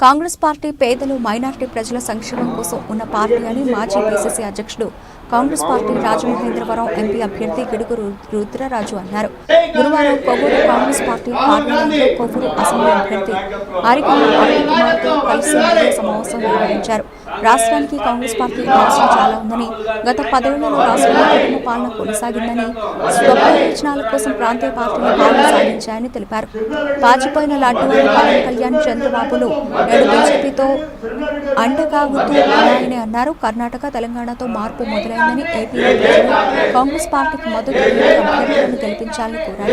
Congress party పేదలు minority ప్రజల సంక్షేమం కోసం ఉన్న పార్టీ అని మాజీ పిసిసి అధ్యక్షుడు కాంగ్రెస్ పార్టీ రాజమహేంద్రవరం ఎంపీ అభ్యర్థి గిడుగురు రుద్రరాజు అన్నారు. గురువారం కొవ్వూరు కాంగ్రెస్ పార్టీ పార్లమెంట్లో కొవ్వూరు అసెంబ్లీ అభ్యర్థి అరికమ్మ అరుణ్ కుమార్తో కలిసి మీడియా సమావేశం నిర్వహించారు. రాష్ట్రానికి కాంగ్రెస్ పార్టీ అవసరం చాలా ఉందని గత పదేళ్ళలో రాష్ట్రంలో కుటుంబ పాలన కొనసాగిందని స్వప్రయోజనాల కోసం ప్రాంతీయ పార్టీలు పాలన సాగించాయని తెలిపారు. పాచిపోయిన లాంటివారి పవన్ కళ్యాణ్ చంద్రబాబులు నేడు బీజేపీతో అండగా గుర్తు ఉన్నాయని అన్నారు. కర్ణాటక తెలంగాణతో మార్పు మొదలైందని ఏపీలో ప్రజలు కాంగ్రెస్ పార్టీకి మద్దతు అభ్యర్థులను గెలిపించాలని కోరారు.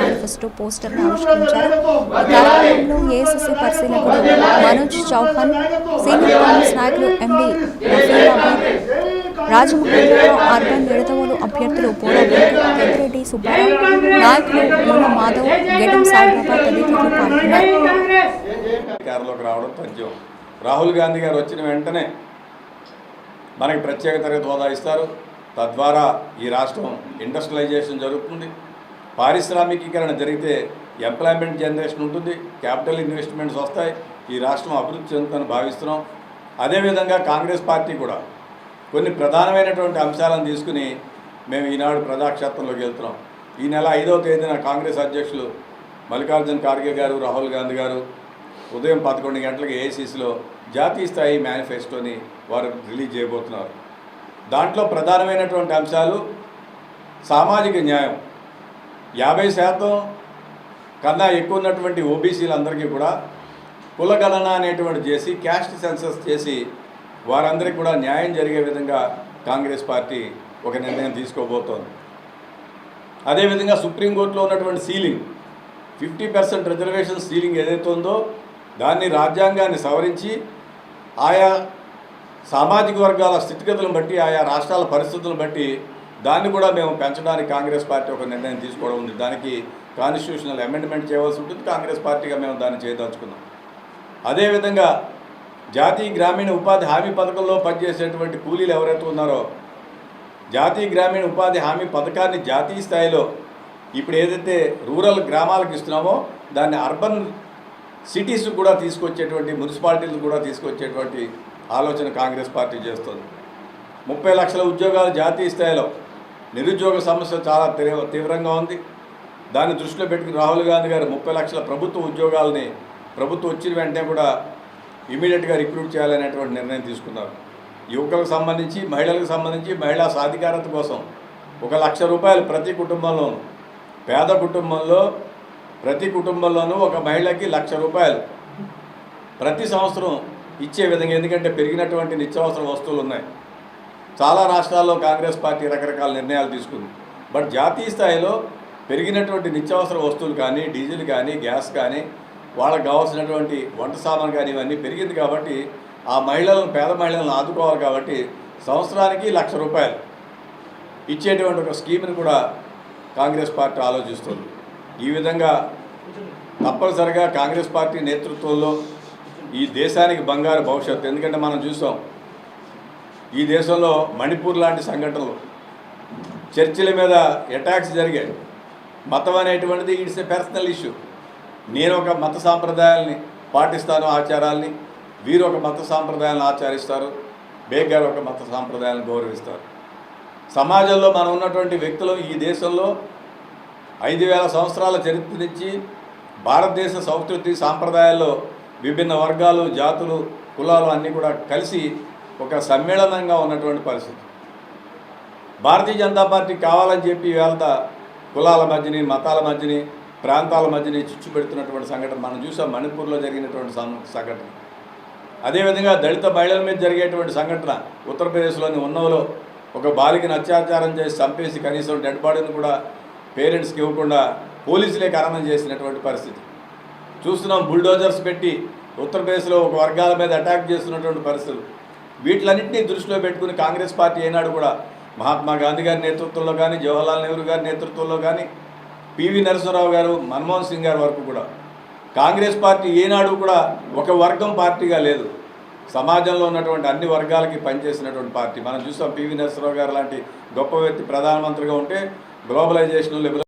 మేనిఫెస్టో పోస్టర్ను ఆవిష్కరించారు. ఈ కార్యక్రమంలో ఏఎస్ఎస్సీ పరిశీలకుడు మనోజ్ చౌహాన్ సీనియర్ కాంగ్రెస్ నాయకులు ఎండి రఫీలాబాద్ రాజమహేంద్రరావు అర్బన్ నిడదవోలు అభ్యర్థులు పోలా వెంకట పెద్దిరెడ్డి సుబ్బారావు నాయకులు మూల మాధవ్ గెడం సాయిబాబా తదితరులు పాల్గొన్నారు. రాహుల్ గాంధీ గారు వచ్చిన వెంటనే మనకి ప్రత్యేక తరగతి హోదా ఇస్తారు. తద్వారా ఈ రాష్ట్రం ఇండస్ట్రియలైజేషన్ జరుగుతుంది. పారిశ్రామికీకరణ జరిగితే ఎంప్లాయ్మెంట్ జనరేషన్ ఉంటుంది క్యాపిటల్ ఇన్వెస్ట్మెంట్స్ వస్తాయి. ఈ రాష్ట్రం అభివృద్ధి చెందుతుందని భావిస్తున్నాం. అదేవిధంగా కాంగ్రెస్ పార్టీ కూడా కొన్ని ప్రధానమైనటువంటి అంశాలను తీసుకుని మేము ఈనాడు ప్రజాక్షేత్రంలోకి వెళ్తున్నాం. ఈ నెల ఐదవ తేదీన కాంగ్రెస్ అధ్యక్షులు మల్లికార్జున్ ఖార్గే గారు రాహుల్ గాంధీ గారు ఉదయం పదకొండు గంటలకు ఏఐసీసీలో జాతీయ స్థాయి మేనిఫెస్టోని వారు రిలీజ్ చేయబోతున్నారు. దాంట్లో ప్రధానమైనటువంటి అంశాలు సామాజిక న్యాయం. యాభై శాతం కన్నా ఎక్కువ ఉన్నటువంటి ఓబీసీలందరికీ కూడా కులగణన అనేటువంటి చేసి క్యాస్ట్ సెన్సస్ చేసి వారందరికీ కూడా న్యాయం జరిగే విధంగా కాంగ్రెస్ పార్టీ ఒక నిర్ణయం తీసుకోబోతోంది. అదేవిధంగా సుప్రీంకోర్టులో ఉన్నటువంటి ceiling fifty percent reservation ceiling ఏదైతే ఉందో దాన్ని రాజ్యాంగాన్ని సవరించి ఆయా సామాజిక వర్గాల స్థితిగతులను బట్టి ఆయా రాష్ట్రాల పరిస్థితులను బట్టి దాన్ని కూడా మేము పెంచడానికి కాంగ్రెస్ పార్టీ ఒక నిర్ణయం తీసుకోవడం ఉంది. దానికి కాన్స్టిట్యూషనల్ అమెండ్మెంట్ చేయవలసి ఉంటుంది. కాంగ్రెస్ పార్టీగా మేము దాన్ని చేయదలుచుకున్నాం. అదేవిధంగా జాతీయ గ్రామీణ ఉపాధి హామీ పథకంలో పనిచేసేటువంటి కూలీలు ఎవరైతే ఉన్నారో జాతీయ గ్రామీణ ఉపాధి హామీ పథకాన్ని జాతీయ స్థాయిలో ఇప్పుడు ఏదైతే రూరల్ గ్రామాలకు ఇస్తున్నామో దాన్ని అర్బన్ సిటీస్ కూడా తీసుకొచ్చేటువంటి మున్సిపాలిటీలు కూడా తీసుకొచ్చేటువంటి ఆలోచన కాంగ్రెస్ పార్టీ చేస్తుంది. ముప్పై లక్షల ఉద్యోగాలు జాతీయ స్థాయిలో నిరుద్యోగ సమస్య చాలా తీవ్రంగా ఉంది. దాన్ని దృష్టిలో పెట్టుకుని రాహుల్ గాంధీ గారు ముప్పై లక్షల ప్రభుత్వ ఉద్యోగాలని ప్రభుత్వం వచ్చిన వెంటనే కూడా ఇమీడియట్గా రిక్రూట్ చేయాలనేటువంటి నిర్ణయం తీసుకున్నారు. యువకులకు సంబంధించి మహిళలకు సంబంధించి మహిళా సాధికారత కోసం ఒక లక్ష రూపాయలు ప్రతి కుటుంబంలోనూ పేద కుటుంబంలో ప్రతి కుటుంబంలోనూ ఒక మహిళకి లక్ష రూపాయలు ప్రతి సంవత్సరం ఇచ్చే విధంగా ఎందుకంటే పెరిగినటువంటి నిత్యావసర వస్తువులు ఉన్నాయి. చాలా రాష్ట్రాల్లో కాంగ్రెస్ పార్టీ రకరకాల నిర్ణయాలు తీసుకుంది. బట్ జాతీయ స్థాయిలో పెరిగినటువంటి నిత్యావసర వస్తువులు కానీ డీజిల్ కానీ గ్యాస్ కానీ వాళ్ళకి కావాల్సినటువంటి వంట సామాన్ కానీ ఇవన్నీ పెరిగింది కాబట్టి ఆ మహిళలను పేద మహిళలను ఆదుకోవాలి కాబట్టి సంవత్సరానికి లక్ష రూపాయలు ఇచ్చేటువంటి ఒక స్కీమ్ని కూడా కాంగ్రెస్ పార్టీ ఆలోచిస్తుంది. ఈ విధంగా తప్పనిసరిగా కాంగ్రెస్ పార్టీ నేతృత్వంలో ఈ దేశానికి బంగారు భవిష్యత్తు. ఎందుకంటే మనం చూసాం ఈ దేశంలో మణిపూర్ లాంటి సంఘటనలు చర్చిల మీద అటాక్స్ జరిగాయి. మతం అనేటువంటిది ఇట్స్ ఎ పర్సనల్ ఇష్యూ నేను ఒక మత సాంప్రదాయాల్ని పాటిస్తాను ఆచారాల్ని వీరు ఒక మత సాంప్రదాయాలను ఆచరిస్తారు బేగ్ గారు ఒక మత సాంప్రదాయాలను గౌరవిస్తారు. సమాజంలో మనం ఉన్నటువంటి వ్యక్తులు ఈ దేశంలో ఐదు వేల సంవత్సరాల చరిత్ర నుంచి భారతదేశ సంస్కృతి సాంప్రదాయాల్లో విభిన్న వర్గాలు జాతులు కులాలు అన్నీ కూడా కలిసి ఒక సమ్మేళనంగా ఉన్నటువంటి పరిస్థితి. భారతీయ జనతా పార్టీ కావాలని చెప్పి వేళ కులాల మధ్యని మతాల మధ్యని ప్రాంతాల మధ్యని చిచ్చు పెడుతున్నటువంటి సంఘటన మనం చూసాం మణిపూర్లో జరిగినటువంటి సంఘటన. అదేవిధంగా దళిత మహిళల మీద జరిగేటువంటి సంఘటన ఉత్తరప్రదేశ్లోని ఉన్నవలో ఒక బాలికను అత్యాచారం చేసి చంపేసి కనీసం డెడ్ బాడీని కూడా పేరెంట్స్కి ఇవ్వకుండా పోలీసులే కారణం చేసినటువంటి పరిస్థితి. చూస్తున్నాం బుల్డోజర్స్ పెట్టి ఉత్తరప్రదేశ్లో ఒక వర్గాల మీద అటాక్ చేస్తున్నటువంటి పరిస్థితులు. వీటిలన్నింటినీ దృష్టిలో పెట్టుకుని కాంగ్రెస్ పార్టీ ఏనాడు కూడా మహాత్మా గాంధీ గారి నేతృత్వంలో కానీ జవహర్లాల్ నెహ్రూ గారి నేతృత్వంలో కానీ పివి నరసింహరావు గారు మన్మోహన్ సింగ్ గారి వరకు కూడా. కాంగ్రెస్ పార్టీ ఏనాడు కూడా ఒక వర్గం పార్టీగా లేదు. సమాజంలో ఉన్నటువంటి అన్ని వర్గాలకి పనిచేసినటువంటి పార్టీ. మనం చూసాం పివి నరసింహరావు గారు లాంటి గొప్ప వ్యక్తి ప్రధానమంత్రిగా ఉంటే గ్లోబలైజేషన్ లిబరల్